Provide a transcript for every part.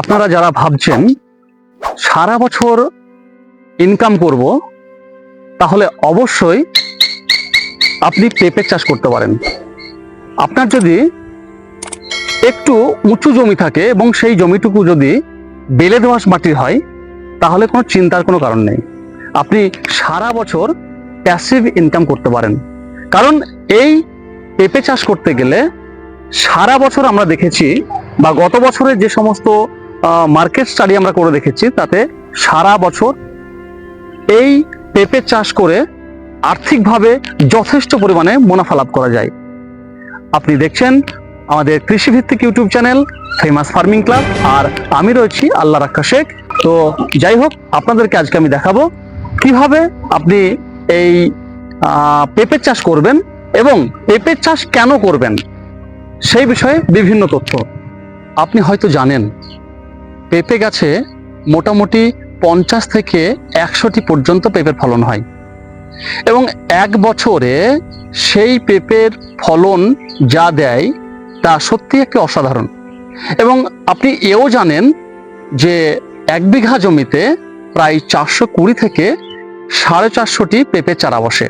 আপনারা যারা ভাবছেন সারা বছর ইনকাম করব, তাহলে অবশ্যই আপনি পেঁপে চাষ করতে পারেন। আপনার যদি একটু উঁচু জমি থাকে এবং সেই জমিটুকু যদি বেলে দোয়াশ মাটির হয়, তাহলে কোনো চিন্তার কোনো কারণ নেই। আপনি সারা বছর প্যাসিভ ইনকাম করতে পারেন। কারণ এই পেঁপে চাষ করতে গেলে সারা বছর আমরা দেখেছি বা গত বছরের যে সমস্ত মার্কেট স্টাডি আমরা করে দেখেছি তাতে সারা বছর এই পেঁপে চাষ করে আর্থিকভাবে যথেষ্ট পরিমাণে মুনাফা লাভ করা যায়। আপনি দেখছেন আমাদের কৃষিভিত্তিক YouTube channel famous farming club আর আমি রয়েছি আল্লাহ রাক্কা শেখ। তো যাই হোক, আপনাদেরকে আজকে আমি দেখাবো কীভাবে আপনি এই পেঁপে চাষ করবেন এবং পেঁপে চাষ কেন করবেন সেই বিষয়ে বিভিন্ন তথ্য। আপনি হয়তো জানেন পেঁপে গাছে মোটামুটি পঞ্চাশ থেকে একশোটি পর্যন্ত পেঁপের ফলন হয়। এবং এক বছরে সেই পেঁপের ফলন যা দেয় তা সত্যি একটি অসাধারণ। এবং আপনি এও জানেন যে এক বিঘা জমিতে প্রায় চারশো কুড়ি থেকে সাড়ে চারশোটি পেঁপে চারা বসে।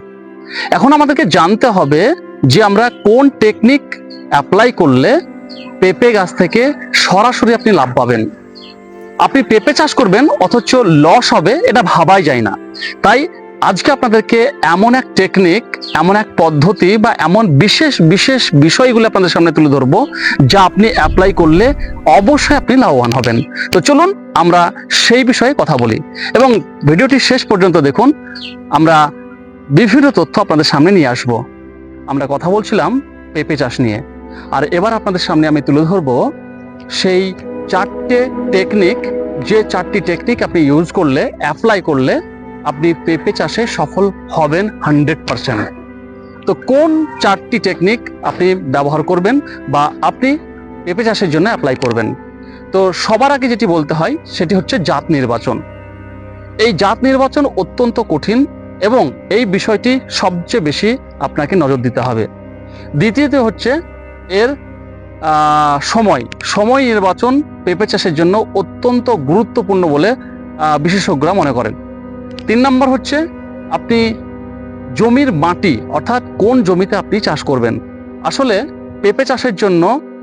এখন আমাদেরকে জানতে হবে যে আমরা কোন টেকনিক অ্যাপ্লাই করলে পেঁপে গাছ থেকে সরাসরি আপনি লাভ পাবেন। আপনি পেঁপে চাষ করবেন, অথচ লস হবে, এটা ভাবাই যায় না। তাই আজকে আপনাদেরকে এমন এক টেকনিক এমন এক পদ্ধতি বা এমন বিশেষ বিশেষ বিষয়গুলো আপনাদের সামনে তুলে ধরবো, যা আপনি অ্যাপ্লাই করলে অবশ্যই আপনি লাভবান হবেন। তো চলুন আমরা সেই বিষয়ে কথা বলি। এবং ভিডিওটি শেষ পর্যন্ত দেখুন, আমরা বিভিন্ন তথ্য আপনাদের সামনে নিয়ে আসব। আমরা কথা বলছিলাম পেঁপে চাষ নিয়ে। আর এবার আপনাদের সামনে আমি তুলে ধরবো সেই চারটে টেকনিক যে চারটি টেকনিক আপনি ইউজ করলে অ্যাপ্লাই করলে আপনি পেঁপে চাষে সফল হবেন হান্ড্রেড পারসেন্ট তো কোন চারটি টেকনিক আপনি ব্যবহার করবেন বা আপনি পেঁপে চাষের জন্য অ্যাপ্লাই করবেন? তো সবার আগে যেটি বলতে হয়, সেটি হচ্ছে জাত নির্বাচন। এই জাত নির্বাচন অত্যন্ত কঠিন এবং এই বিষয়টি সবচেয়ে বেশি আপনাকে নজর দিতে হবে। দ্বিতীয়ত হচ্ছে, এর সময়। সময় নির্বাচন পেঁপে চাষের জন্য অত্যন্ত গুরুত্বপূর্ণ বলে বিশেষজ্ঞরা মনে করেন। তিন নম্বর হচ্ছে, আপনি জমির মাটি, অর্থাৎ কোন জমিতে আপনি চাষ করবেন। আসলে পেঁপে চাষের জন্য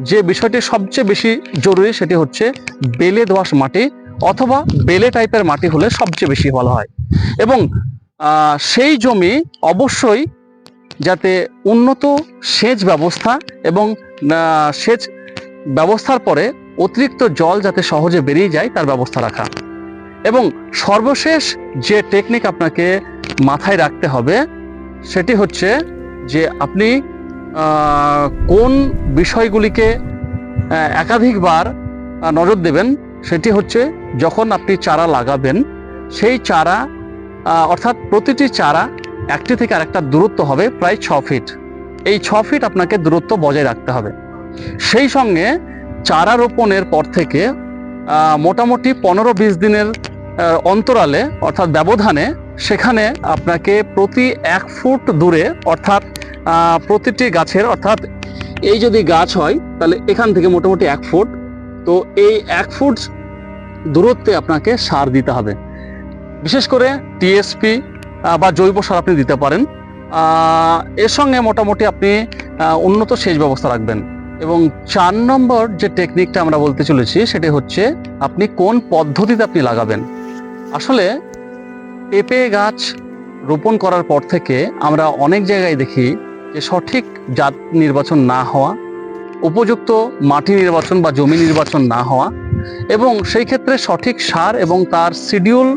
যে বিষয়টি সবচেয়ে বেশি জরুরি সেটি হচ্ছে বেলে দোআঁশ মাটি অথবা বেলে টাইপের মাটি হলে সবচেয়ে বেশি ভালো হয়। এবং সেই জমি অবশ্যই যাতে উন্নত সেচ ব্যবস্থা এবং সেচ ব্যবস্থার পরে অতিরিক্ত জল যাতে সহজে বেরিয়ে যায়, তার ব্যবস্থা রাখা। এবং সর্বশেষ যে টেকনিক আপনাকে মাথায় রাখতে হবে, সেটি হচ্ছে যে আপনি কোন বিষয়গুলিকে একাধিকবার নজর দেবেন, সেটি হচ্ছে যখন আপনি চারা লাগাবেন, সেই চারা অর্থাৎ প্রতিটি চারা একটি থেকে আরেকটা দূরত্ব হবে প্রায় ছ ফিট এই ছ ফিট আপনাকে দূরত্ব বজায় রাখতে হবে। সেই সঙ্গে চারা রোপণের পর থেকে মোটামুটি পনেরো বিশ দিনের অন্তরালে, অর্থাৎ ব্যবধানে, সেখানে আপনাকে প্রতি এক ফুট দূরে, অর্থাৎ প্রতিটি গাছের, অর্থাৎ এই যদি গাছ হয়, তাহলে এখান থেকে মোটামুটি এক ফুট। তো এই এক ফুট দূরত্বে আপনাকে সার দিতে হবে। বিশেষ করে টিএসপি বা জৈব সার আপনি দিতে পারেন। এর সঙ্গে মোটামুটি আপনি উন্নত সেচ ব্যবস্থা রাখবেন। এবং চার নম্বর যে টেকনিকটা আমরা বলতে চলেছি, সেটি হচ্ছে আপনি কোন পদ্ধতিতে আপনি লাগাবেন। আসলে পেঁপে গাছ রোপণ করার পর থেকে আমরা অনেক জায়গায় দেখি যে সঠিক জাত নির্বাচন না হওয়া, উপযুক্ত মাটি নির্বাচন বা জমি নির্বাচন না হওয়া এবং সেই ক্ষেত্রে সঠিক সার এবং তার শিডিউল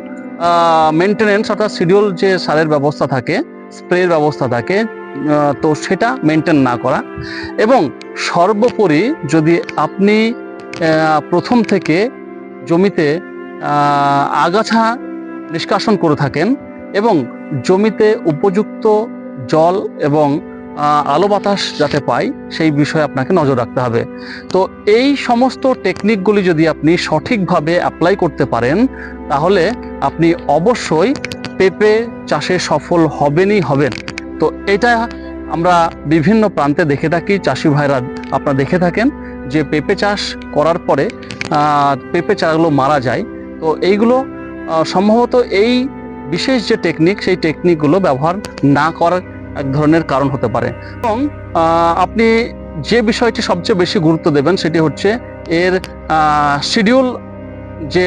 মেনটেনেন্স অর্থাৎ শিডিউল যে সারের ব্যবস্থা থাকে স্প্রের ব্যবস্থা থাকে তো সেটা মেনটেন না করা। এবং সর্বোপরি যদি আপনি প্রথম থেকে জমিতে আগাছা নিষ্কাশন করে থাকেন এবং জমিতে উপযুক্ত জল এবং আলো বাতাস যাতে পাই, সেই বিষয়ে আপনাকে নজর রাখতে হবে। তো এই সমস্ত টেকনিকগুলি যদি আপনি সঠিকভাবে অ্যাপ্লাই করতে পারেন, তাহলে আপনি অবশ্যই পেঁপে চাষে সফল হবেনই হবেন। তো এটা আমরা বিভিন্ন প্রান্তে দেখে থাকি, চাষি ভাইরা আপনারা দেখে থাকেন যে পেঁপে চাষ করার পরে পেঁপে চারাগুলো মারা যায়। তো এইগুলো সম্ভবত এই বিশেষ যে টেকনিক সেই টেকনিকগুলো ব্যবহার না করার এক ধরনের কারণ হতে পারে। এবং আপনি যে বিষয়টি সবচেয়ে বেশি গুরুত্ব দেবেন সেটি হচ্ছে এর শিডিউল যে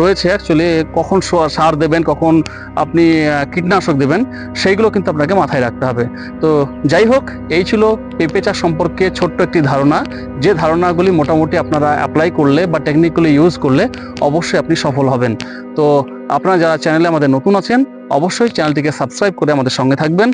রয়েছে অ্যাকচুয়ালি কখন সার দেবেন, কখন আপনি কীটনাশক দেবেন, সেইগুলো কিন্তু আপনাকে মাথায় রাখতে হবে। তো যাই হোক, এই ছিল পেঁপে চাষ সম্পর্কে ছোট্ট একটি ধারণা। যে ধারণাগুলি মোটামুটি আপনারা অ্যাপ্লাই করলে বা টেকনিকগুলি ইউজ করলে অবশ্যই আপনি সফল হবেন। তো আপনারা যারা চ্যানেলে আমাদের নতুন আছেন, অবশ্যই চ্যানেলটিকে সাবস্ক্রাইব করে আমাদের সঙ্গে থাকবেন।